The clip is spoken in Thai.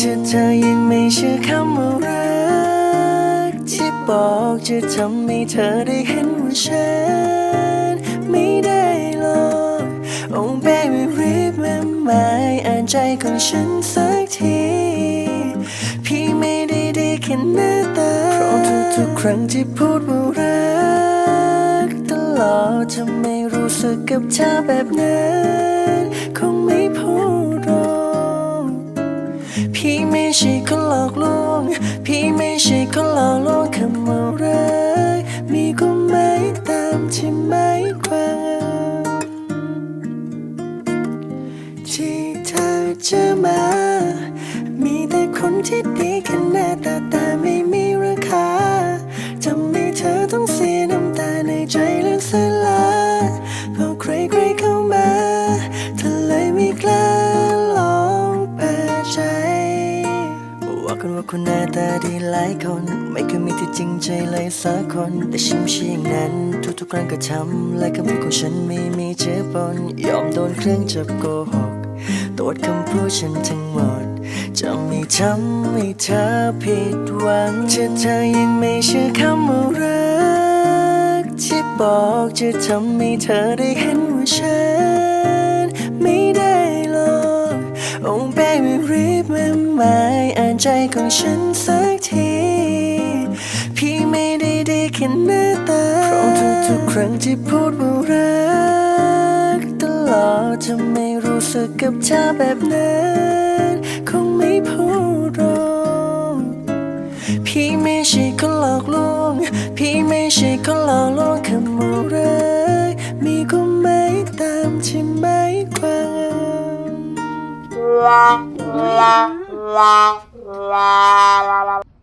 ถ้าเธอยังไม่เชื่อคำว่ารัก ที่บอกจะทำให้เธอได้เห็นว่าฉันไม่ได้หรอก Oh baby remember อ่านใจของฉันสักที พี่ไม่ได้ดีแค่หน้าตาเพราะทุกๆครั้งที่พูดว่ารัก ตลอดจะไม่รู้สึกกับเธอแบบนั้นคง อกลวง พี่ไม่ใช่คนหลอกลวงคำว่ารักมีก็ไม่ตามที่ไม่ความที่เธอจะมา มีแต่คนที่ดี ว่ากันว่าคนหน้าตาดีหลายคน ไม่เคยมีที่จริงใจเลยสักคน แต่ฉันไม่ใช่อย่างนั้น ทุกๆครั้งก็ทำและคำพูดของฉันไม่มีเจือปนยอมโดนเครื่องจับโกหกตรวจคำพูดฉันทั้งหมด จะไม่ทำให้เธอผิดหวังถ้าเธอยังไม่เชื่อคำว่ารักที่บอกจะทำให้เธอได้เห็นว่าฉัน ใจของฉันสักที พี่ไม่ได้ดีแค่หน้าตาเพราะทุกๆครั้งที่พูดว่ารักตลอดจะไม่รู้สึกกับเธอแบบนั้น คงไม่พูดหรอกพี่ไม่ใช่คนหลอกลวง พี่ไม่ใช่คนหลอกลวงคำว่ารักมีก็ไม่ตามที่ไม่ความ la la la la, la, la.